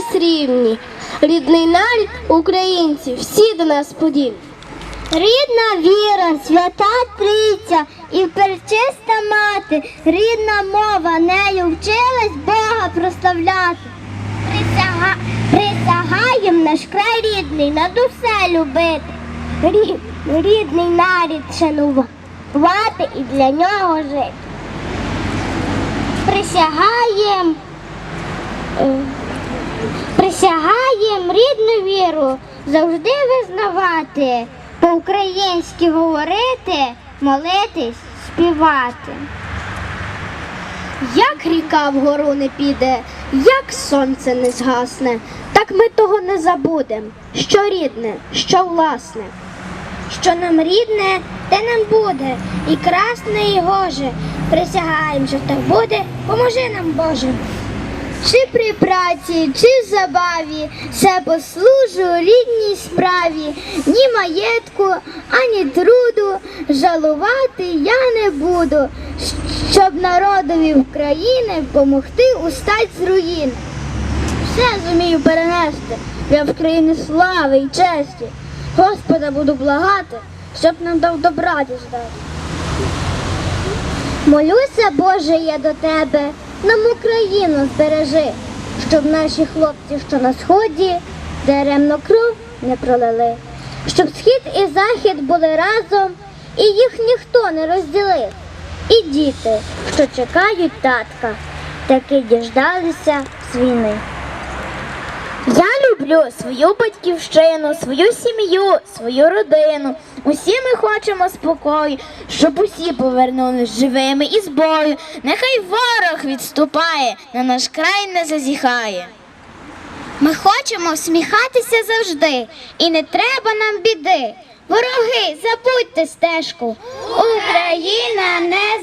скрізь рівні. Рідний нарід, українці, всі до нас подібні. Рідна віра, свята триця і перчиста мати, рідна мова, нею вчилась Бога прославляти. Присяга... Присягаєм наш край рідний, над усе любити. Рід... Рідний нарід шанувати і для нього жити. Присягаєм. Присягаєм рідну віру завжди визнавати, по-українськи говорити, молитись, співати. Як ріка вгору не піде, як сонце не згасне, так ми того не забудем, що рідне, що власне. Що нам рідне, те нам буде, і красне, і гоже. Присягаєм, що так буде, поможи нам, Боже. Чи при праці, чи в забаві, все послужу рідній справі, ні маєтку, ані труду, жалувати я не буду, щоб народові України помогти устать з руїни. Все зумію перенести, я в країни слави і честі. Господа буду благати, щоб нам дав добра діждати. Молюся, Боже, я до тебе, нам Україну збережи, щоб наші хлопці, що на сході, даремно кров не пролили, щоб схід і захід були разом, і їх ніхто не розділив. І діти, що чекають татка, таки діждалися з війни. Люблю свою батьківщину, свою сім'ю, свою родину. Усі ми хочемо спокою, щоб усі повернулись живими із бою. Нехай ворог відступає, на наш край не зазіхає. Ми хочемо всміхатися завжди, і не треба нам біди. Вороги, забудьте стежку. Україна не